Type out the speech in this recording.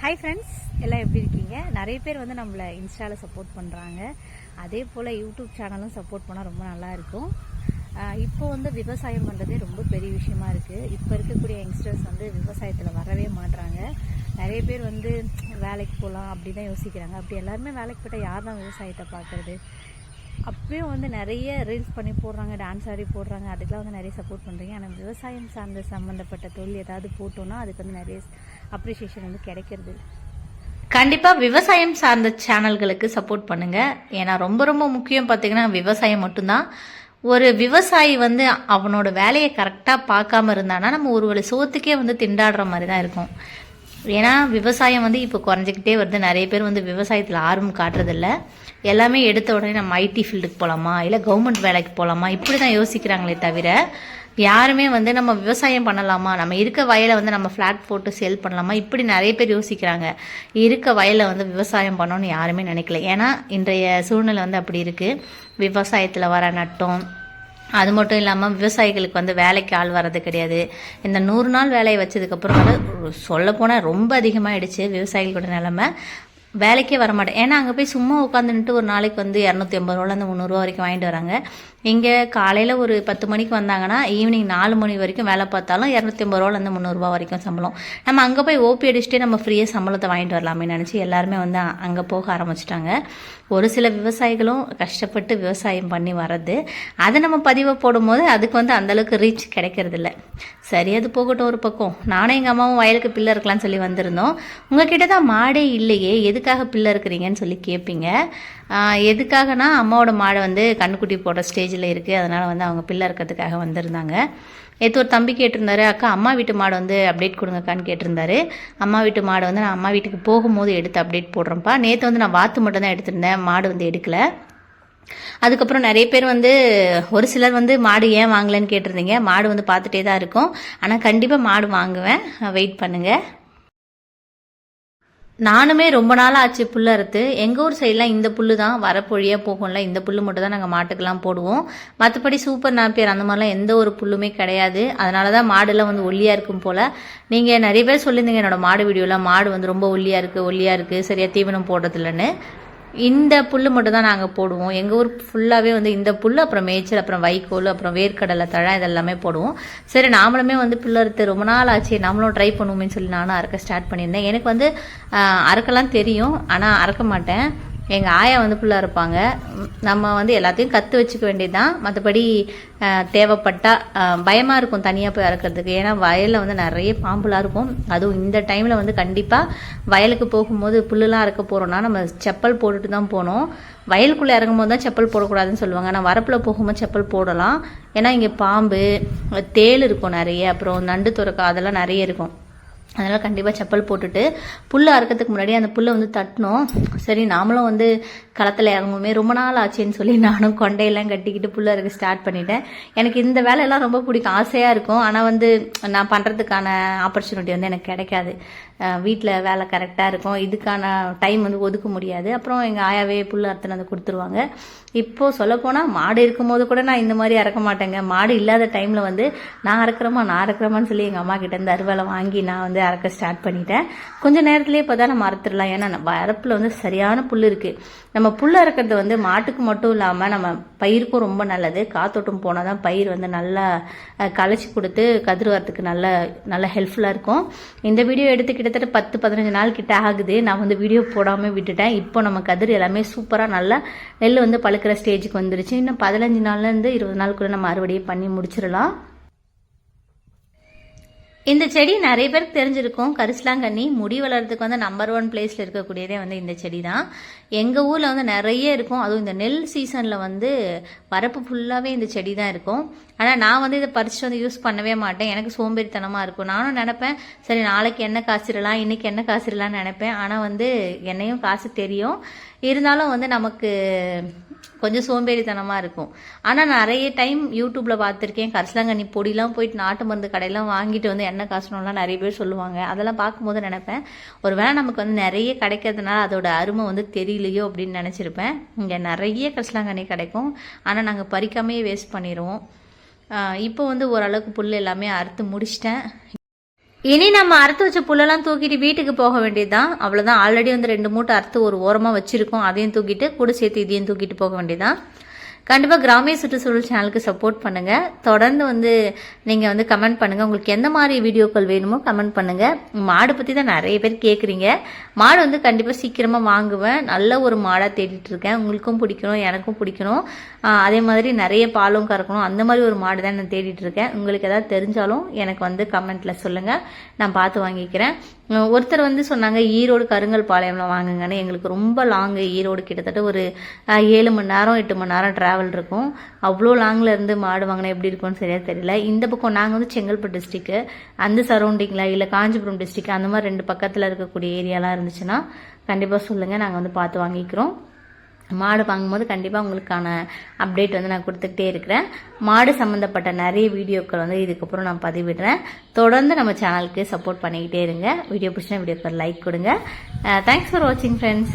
Hi friends எல்லாம் எப்படி இருக்கீங்க? நிறைய பேர் வந்து நம்மளை இன்ஸ்டாவில் சப்போர்ட் பண்ணுறாங்க அதே போல் யூடியூப் சேனலும் சப்போர்ட் பண்ணால் ரொம்ப நல்லாயிருக்கும் இப்போ வந்து விவசாயம் பண்ணுறதே ரொம்ப பெரிய விஷயமா இருக்குது இப்போ இருக்கக்கூடிய யங்ஸ்டர்ஸ் வந்து விவசாயத்தில் வரவே மாட்றாங்க. நிறைய பேர் வந்து வேலைக்கு போகலாம் அப்படி தான் யோசிக்கிறாங்க. அப்படி எல்லாருமே வேலைக்கு போட்டால் யார் தான் விவசாயத்தை பார்க்குறது? அப்பயும் வந்து நிறைய ரீல்ஸ் பண்ணி போடுறாங்க டான்ஸ் ஆடி போடுறாங்க. அதுக்கெலாம் வந்து நிறைய சப்போர்ட் பண்ணுறீங்க ஆனால் விவசாயம் சார்ந்த சம்மந்தப்பட்ட தொழில் ஏதாவது போட்டோன்னா அதுக்கு வந்து நிறைய அப்ரிசியேஷன் வந்து கிடைக்கிறது கண்டிப்பாக விவசாயம் சார்ந்த சேனல்களுக்கு சப்போர்ட் பண்ணுங்கள் ஏன்னா ரொம்ப ரொம்ப முக்கியம் பார்த்தீங்கன்னா விவசாயம் மட்டும்தான். ஒரு விவசாயி வந்து அவனோட வேலையை கரெக்டாக பார்க்காம இருந்தானா நம்ம ஒரு வேலை சோத்துக்கே வந்து திண்டாடுற மாதிரி தான் இருக்கும். ஏன்னா விவசாயம் வந்து இப்போ குறைஞ்சிக்கிட்டே வருது. நிறைய பேர் வந்து விவசாயத்தில் ஆர்வம் காட்டுறதில்ல. எல்லாமே எடுத்த உடனே நம்ம ஐடி ஃபீல்டுக்கு போகலாமா இல்லை கவர்மெண்ட் வேலைக்கு போகலாமா இப்படி தான் யோசிக்கிறாங்களே தவிர யாருமே வந்து நம்ம விவசாயம் பண்ணலாமா? நம்ம இருக்க வயலை வந்து நம்ம ஃப்ளாட் போட்டு சேல் பண்ணலாமா? இப்படி நிறைய பேர் யோசிக்கிறாங்க. இருக்க வயலை வந்து விவசாயம் பண்ணோன்னு யாருமே நினைக்கல. ஏன்னா இன்றைய சூழ்நிலை வந்து அப்படி இருக்குது விவசாயத்தில் வர நட்டம் அது மட்டும் இல்லாமல் விவசாயிகளுக்கு வந்து வேலைக்கு ஆள் வர்றது கிடையாது. இந்த நூறு நாள் வேலையை வச்சதுக்கப்புறம் வந்து சொல்லப்போனால் ரொம்ப அதிகமாகிடுச்சு விவசாயிகளோட நிலமை. வேலைக்கே வர மாட்டேன் ஏன்னா அங்கே போய் சும்மா உட்காந்துட்டு ஒரு நாளைக்கு வந்து இரநூத்தி ஐம்பது ரூபாலேருந்து முந்நூறுரூவா வரைக்கும் வாங்கிட்டு வராங்க. இங்கே காலையில் ஒரு பத்து மணிக்கு வந்தாங்கன்னா ஈவினிங் நாலு மணி வரைக்கும் வேலை பார்த்தாலும் இரநூத்தி ஐம்பது ரூபாலேருந்து முந்நூறுரூவா வரைக்கும் சம்பளம். நம்ம அங்கே போய் ஓபி அடிச்சுட்டே நம்ம ஃப்ரீயாக சம்பளத்தை வாங்கிட்டு வரலாமே நினச்சி எல்லாருமே வந்து அங்கே போக ஆரம்பிச்சிட்டாங்க. ஒரு சில விவசாயிகளும் கஷ்டப்பட்டு விவசாயம் பண்ணி வர்றது. அதை நம்ம பதிவை போடும்போது அதுக்கு வந்து அந்தளவுக்கு ரீச் கிடைக்கிறதில்ல. சரி அது போகட்டும் ஒரு பக்கம். நானும் எங்கள் அம்மாவும் வயலுக்கு பிள்ளை இருக்கலாம்னு சொல்லி வந்திருந்தோம். உங்ககிட்ட தான் மாடே இல்லையே. எதுக்காக பிள்ளை இருக்கிறீங்கன்னு சொல்லி கேட்பீங்க எதுக்காகனா அம்மாவோட மாடு வந்து கண்ணுக்குட்டி போடுற ஸ்டேஜில் இருக்குது அதனால் வந்து அவங்க பிள்ளை இருக்கிறதுக்காக வந்திருந்தாங்க. நேற்று ஒரு தம்பி கேட்டிருந்தாரு அக்கா அம்மா வீட்டு மாடு வந்து அப்டேட் கொடுங்கக்கான்னு கேட்டிருந்தாரு. அம்மா வீட்டு மாடு வந்து நான் அம்மா வீட்டுக்கு போகும்போது எடுத்து அப்டேட் போடுறேன்ப்பா. நேற்று வந்து நான் வாத்து மட்டும் தான் எடுத்திருந்தேன் மாடு வந்து எடுக்கல. அதுக்கப்புறம் நிறைய பேர் வந்து ஒரு சிலர் வந்து மாடு ஏன் வாங்கலைன்னு கேட்டிருந்தீங்க. மாடு வந்து பார்த்துட்டே தான் இருக்கும். ஆனால் கண்டிப்பாக மாடு வாங்குவேன். வெயிட் பண்ணுங்கள் நானுமே ரொம்ப நாள் ஆச்சு புல் அறுத்து. எங்கள் ஊர் சைட்லாம் இந்த புல் தான். வரப்பொழியாக போகும்ல இந்த புல் மட்டும் தான் நாங்கள் மாட்டுக்கெல்லாம் போடுவோம். மற்றபடி சூப்பர் நாப்பியர் அந்த மாதிரிலாம் எந்த ஒரு புல்லுமே கிடையாது. அதனால தான் மாடுலாம் வந்து ஒல்லியாக இருக்கும் போல். நீங்கள் நிறைய பேர் சொல்லியிருந்தீங்க என்னோட மாடு வீடியோவில் மாடு வந்து ரொம்ப ஒல்லியாக இருக்குது ஒல்லியாக இருக்குது சரியாக தீவனம் போடுறதில்லன்னு. இந்த புல் மட்டும் தான் நாங்கள் போடுவோம். எங்கள் ஊர் ஃபுல்லாகவே வந்து இந்த புல் அப்புறம் மேய்ச்சல் அப்புறம் வைக்கோல் அப்புறம் வேர்க்கடலை தழை இதெல்லாமே போடுவோம். சரி நாமளுமே வந்து புல் அறுத்து ரொம்ப நாள் ஆச்சு. நம்மளும் ட்ரை பண்ணுவோமேன்னு சொல்லி நானும் அறுக்க ஸ்டார்ட் பண்ணியிருந்தேன். எனக்கு வந்து அறுக்கலாம் தெரியும். ஆனால் அறுக்க மாட்டேன். எங்கள் ஆயா வந்து ஃபுல்லாக இருப்பாங்க. நம்ம வந்து எல்லாத்தையும் கற்று வச்சுக்க வேண்டியது தான் மற்றபடி தேவைப்பட்டால் பயமாக இருக்கும் தனியாக போய் அறுக்கிறதுக்கு. ஏன்னா வயலில் வந்து நிறைய பாம்புலாம் இருக்கும். அதுவும் இந்த டைமில் வந்து கண்டிப்பாக வயலுக்கு போகும்போது புல்லுலாம் அறுக்க போகிறோன்னா நம்ம செப்பல் போட்டுட்டு தான் போகணும். வயலுக்குள்ளே இறங்கும்போது தான் செப்பல் போடக்கூடாதுன்னு சொல்லுவாங்க. ஆனால் வரப்பில் போகும்போது செப்பல் போடலாம். ஏன்னா இங்கே பாம்பு தேள் இருக்கும் நிறைய. அப்புறம் நண்டு துறக்கா அதெல்லாம் நிறைய இருக்கும். அதனால் கண்டிப்பாக செப்பல் போட்டுட்டு புல் அறுக்கிறதுக்கு முன்னாடி அந்த புல்லை வந்து தட்டினோம் சரி நாமளும் வந்து களத்தில் இறங்குமே ரொம்ப நாள் ஆச்சுன்னு சொல்லி நானும் கொண்டையெல்லாம் கட்டிக்கிட்டு புல் அறுக்க ஸ்டார்ட் பண்ணிட்டேன். எனக்கு இந்த வேலையெல்லாம் ரொம்ப பிடிக்கும். ஆசையாக இருக்கும். ஆனால் வந்து நான் பண்ணுறதுக்கான ஆப்பர்ச்சுனிட்டி வந்து எனக்கு கிடைக்காது. வீட்டில் வேலை கரெக்டாக இருக்கும். இதுக்கான டைம் வந்து ஒதுக்க முடியாது. அப்புறம் எங்கள் ஆயாவே புல் அறுத்துன்னு வந்து கொடுத்துருவாங்க. இப்போது சொல்லப்போனால் மாடு இருக்கும்போது கூட நான் இந்த மாதிரி அறக்க மாட்டேங்க. மாடு இல்லாத டைமில் வந்து நான் அறுக்கிறேமா நான் அறுக்கிறேமான்னு சொல்லி எங்கள் அம்மா கிட்ட அருவாலை வாங்கி நான் வந்து அறக்க ஸ்டார்ட் பண்ணிட்டேன். கொஞ்ச நேரத்துலேயே இப்போ தான் நம்ம அறுத்துடலாம். ஏன்னா நம்ம வரப்பில் வந்து சரியான புல் இருக்குது நம்ம புல் அறுக்கிறது வந்து மாட்டுக்கு மட்டும் இல்லாமல் நம்ம பயிருக்கும் ரொம்ப நல்லது. காத்தோட்டம் போனால் தான் பயிர் வந்து நல்லா களைச்சி கொடுத்து கதிர் வரத்துக்கு நல்ல நல்ல ஹெல்ப்ஃபுல்லாக இருக்கும். இந்த வீடியோ எடுத்துக்கிட்டு கிட்டத்தட்ட பத்து பதினஞ்சு நாள் கிட்ட ஆகுது. நான் வந்து வீடியோ போடாமல் விட்டுட்டேன். இப்போ நம்ம கதிர் எல்லாமே சூப்பராக நல்லா நெல் வந்து பழுக்கிற ஸ்டேஜுக்கு வந்துருச்சு. இன்னும் பதினஞ்சு நாள்லேருந்து இருபது நாளுக்குள்ளே நம்ம அறுவடையை பண்ணி முடிச்சிடலாம். இந்த செடி நிறைய பேருக்கு தெரிஞ்சிருக்கும். கரிசலாங்கண்ணி முடி வளர்றதுக்கு வந்து நம்பர் ஒன் பிளேஸில் இருக்கக்கூடியதே வந்து இந்த செடி தான் எங்கள் ஊரில் வந்து நிறைய இருக்கும். அதுவும் இந்த நெல் சீசனில் வந்து வரப்பு ஃபுல்லாகவே இந்த செடி தான் இருக்கும். ஆனால் நான் வந்து இதை பறிச்சு வந்து யூஸ் பண்ணவே மாட்டேன். எனக்கு சோம்பேறித்தனமாக இருக்கும். நானும் நினப்பேன் சரி நாளைக்கு என்ன காசிடலாம் இன்னைக்கு என்ன காசிடலாம்னு நினைப்பேன். ஆனால் வந்து என்னையும் காசு தெரியும். இருந்தாலும் வந்து நமக்கு கொஞ்சம் சோம்பேறித்தனமாக இருக்கும். ஆனால் நிறைய டைம் யூடியூப்பில் பார்த்துருக்கேன். கரிசலாங்கண்ணி பொடிலாம் போயிட்டு நாட்டு மருந்து கடையெல்லாம் வாங்கிட்டு வந்து எண்ணெய் காசணும்லாம் நிறைய பேர் சொல்லுவாங்க. அதெல்லாம் பார்க்கும்போது நினைப்பேன் ஒருவேளை நமக்கு வந்து நிறைய கிடைக்கிறதுனால அதோட அருமை வந்து தெரியலையோ அப்படின்னு நினச்சிருப்பேன். இங்கே நிறைய கரிசலாங்கண்ணி கிடைக்கும். ஆனால் நாங்கள் பறிக்காமையே வேஸ்ட் பண்ணிடுவோம் இப்போ வந்து ஓரளவுக்கு புல் எல்லாமே அறுத்து முடிச்சிட்டேன். இனி நம்ம அறுத்து வச்ச புல்லெல்லாம் தூக்கிட்டு வீட்டுக்கு போக வேண்டியதுதான். அவ்வளோதான் ஆல்ரெடி வந்து ரெண்டு மூட்டை அறுத்து ஒரு ஓரமாக வச்சுருக்கோம். அதையும் தூக்கிட்டு கூட சேர்த்து இதையும் தூக்கிட்டு போக வேண்டியதுதான். கண்டிப்பாக கிராமிய சுற்றுச்சூழல் சேனலுக்கு சப்போர்ட் பண்ணுங்கள் தொடர்ந்து வந்து நீங்கள் வந்து கமெண்ட் பண்ணுங்கள் உங்களுக்கு எந்த மாதிரி வீடியோக்கள் வேணுமோ கமெண்ட் பண்ணுங்கள் மாடு பற்றி தான் நிறைய பேர் கேட்குறீங்க மாடு வந்து கண்டிப்பாக சீக்கிரமாக வாங்குவேன். நல்ல ஒரு மாடாக தேடிட்டு இருக்கேன். உங்களுக்கும் பிடிக்கணும் எனக்கும் பிடிக்கணும். அதே மாதிரி நிறைய பாலும் கறக்கணும். அந்த மாதிரி ஒரு மாடு தான் நான் தேடிட்டு இருக்கேன். உங்களுக்கு ஏதாவது தெரிஞ்சாலும் எனக்கு வந்து கமெண்ட்டில் சொல்லுங்கள் நான் பார்த்து வாங்கிக்கிறேன். ஒருத்தர் வந்து சொன்னாங்க ஈரோடு கருங்கல் பாளையம்ல வாங்குங்கன்னு. எங்களுக்கு ரொம்ப லாங்கு ஈரோடு கிட்டத்தட்ட ஒரு ஏழு மணி நேரம் எட்டு மணி நேரம் டிராவல் இருக்கும். அவ்வளோ லாங்கில் இருந்து மாடு வாங்கினா எப்படி இருக்கும்னு சரியாக தெரியல. இந்த பக்கம் நாங்கள் வந்து செங்கல்பட்டு டிஸ்ட்ரிக்கு அந்த சரௌண்டிங்கில் இல்லை காஞ்சிபுரம் டிஸ்ட்ரிக் அந்த மாதிரி ரெண்டு பக்கத்தில் இருக்கக்கூடிய ஏரியாலாம் இருந்துச்சுன்னா கண்டிப்பாக சொல்லுங்கள் நாங்கள் வந்து பார்த்து வாங்கிக்கிறோம். மாடு வாங்கும்போது கண்டிப்பாக உங்களுக்கான அப்டேட் வந்து நான் கொடுத்துக்கிட்டே இருக்கிறேன். மாடு சம்மந்தப்பட்ட நிறைய வீடியோக்கள் வந்து இதுக்கப்புறம் நான் பதிவிடுறேன். தொடர்ந்து நம்ம சேனலுக்கு சப்போர்ட் பண்ணிக்கிட்டே இருங்க. வீடியோ பிடிச்சினா வீடியோக்கு லைக் கொடுங்க. தேங்க்ஸ் ஃபார் வாட்சிங் ஃப்ரெண்ட்ஸ்